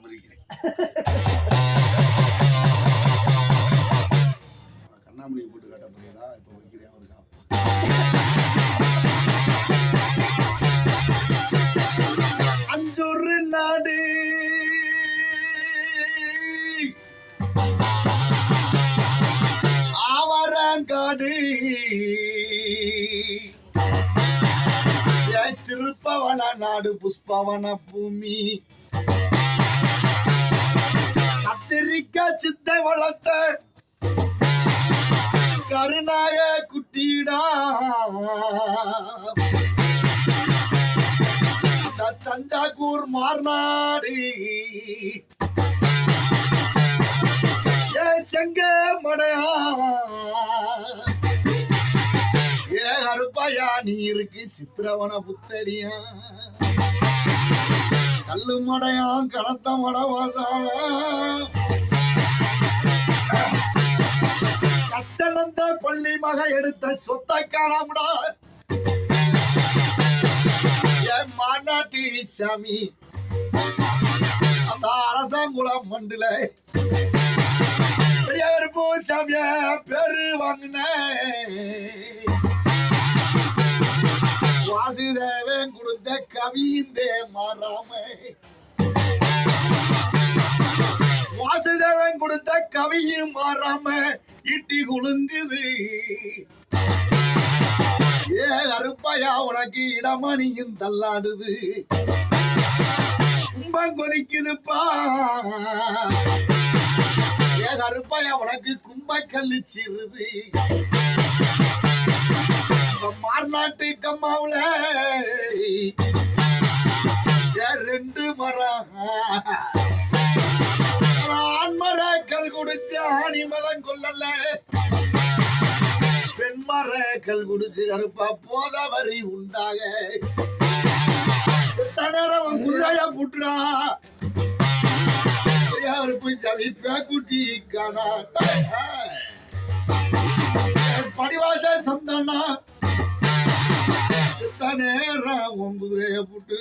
சம்மதிக்கிறேன் கண்ணாமணி போட்டு காட்ட போறீங்களா இப்போ வைக்கிறேன் ஒரு காப்பு. அஞ்சொரு நாடு. ஆவரங்காடு. திருப்பவன நாடு புஷ்பவன பூமி. கத்திரிக்காய் சித்தை வளர்த்த கருணாய குட்டிடா. தஞ்சாக்கூர் மார்நாடு. ஏ செங்க மடையா. ஏ அருப்பாயா நீ இருக்கு சித்திரவன புத்தடியா. கல்லு மடையான் கனத்த மடவாசான. சொந்தமாக எடுத்த சொத்தை காணாமடா. என் மாநாட்டி சாமி அந்த அரசாங்குளம் மண்டுல பெரியார் பூச்சாமிய பேரு வாங்கின வாசுதேவன் கொடுத்த கவிந்தே மாறாம. வாசுதேவன் கொடுத்த கவியும் மாறாம. இட்டி குலுங்குது. ஏ அருப்பையா உனக்கு இடமணியும் தள்ளாடுது. கும்பம் கொதிக்குதுப்பா. ஏ அருப்பையா உனக்கு கும்ப கல்லிச்சிருது மார்நாட்டு கம்மாவுல மதம் கொல்லல பெண்மரக்கல் குடிச்சு கருப்பா போதவரி உண்டாக. நேரம் அவன் புட்டுனா? புட்டுடா போய் சவிப்ப குட்டி காணா. படிவாச சந்தனா? நேரம் உன் புட்டு?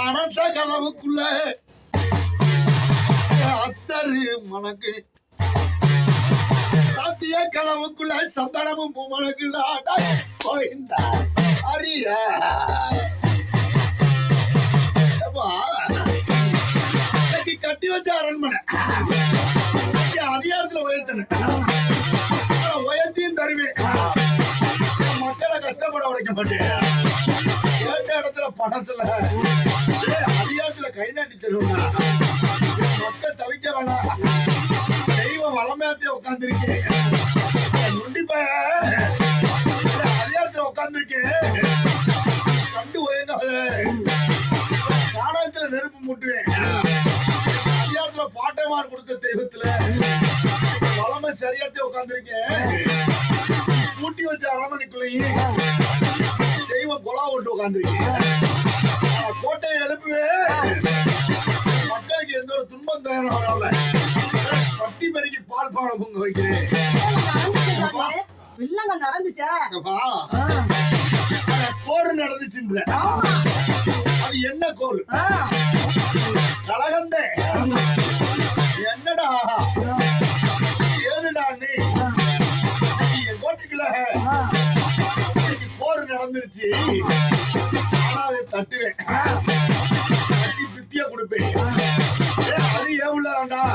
அடைச்ச கதவுக்குள்ள. அத்தரு மணக்கு சத்திய கனவுக்குள்ள சந்தனமும் பூமனுக்கு போயிருந்தா அரிய கட்டி வச்ச அரண்மனை. அதிகாரத்துல உயர்த்தன உயர்த்தியும் தருவேன். மக்களை கஷ்டப்பட உடைக்க மாட்டேன் இடத்துல பணத்துல. அதிகாரத்துல கை நாட்டி தருவேன். மக்கள் தவிக்க வேணாம். தெய்வம் வளமையாத்தே உட்காந்துருக்கேன் சரியாத்தே உட்காந்துருக்கேன் கூட்டி வச்ச அரமணிக்குள்ளேயும் தெய்வம் கொலா விட்டு உட்காந்துருக்கேன் கோட்டையை எழுப்புவேன். மக்களுக்கு எந்த ஒரு துன்பம் தயாரம் வரல பட்டி பெருக்கி பால் பாடம் பொங்க வைக்கிறேன். இல்லங்க நடந்துச்சா? கோரு நடந்துச்சுன்ற. அது என்ன கோரு போர் நடந்துருச்சு ஆனா அதை தட்டுவேன். ஆ, தட்டி பித்திய கொடுப்பேன். அது ஏன் உள்ள வேண்டாம்?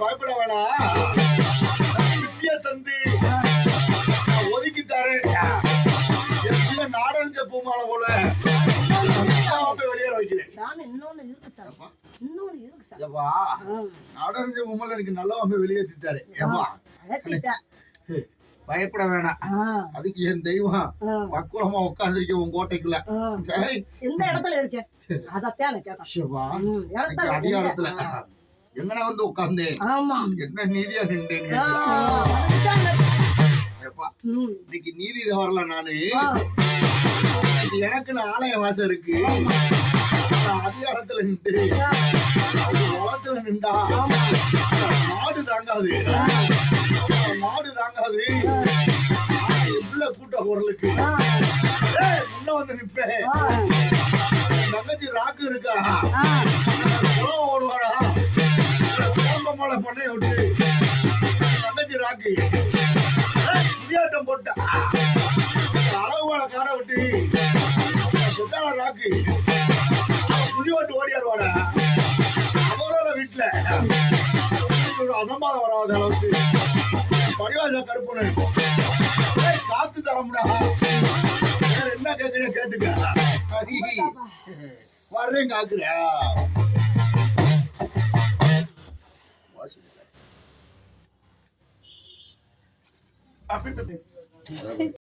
பயப்பட வேணாம். பித்திய தந்து ஒதுக்கி தரேன். நாடறிஞ்ச பூமாலை போல. வெளியேற வைக்கிறேன். இன்னொன்னு இருக்கு சாமி. இன்னொன்னு இருக்கு ஆ, நாடறிஞ்ச பூமாலை எனக்கு நல்லா போய் வெளியேற்றி தரேன் ஏப்பா அகத்திட்டா. பயப்பட வேணாம். அதுக்கு என் தெய்வம் பக்குவமா உட்காந்துருக்க உன் கோட்டைக்குள்ள. எந்த இடத்துல இருக்க? அதத்தான் அதிகாரத்துல. ஆ, எங்கன வந்து உட்கார்ந்தேன் ஆமா. என்ன நீதியா நின்றேன் இன்னைக்கு நீதி வரல நானு. எனக்கு ஆலய வாசம் இருக்கு. அதிகாரத்துல நின்று நின்றா. ஆமா. நாடு தாங்காது. குரலுக்கு. முன்ன வந்து என் தங்கச்சி ராக்கு இருக்கா? ஓடுவாடா. கோம்பமலை பண்ணைய விட்டு. தங்கச்சி ராக்கு. புதியாட்டம் போட்டா. அளவுகளை காண விட்டு. சுத்தால ராக்கு. புதியோட்டு ஓடியாருவாடா. அவரோட வீட்டுல. அசம்பாதம் வராத அளவுக்கு. பரிவாச கருப்புன்னு. தரமுடா என்ன கேக்குறேன் கேட்டுக்க. ஹரி, வர்றேன் அப்படி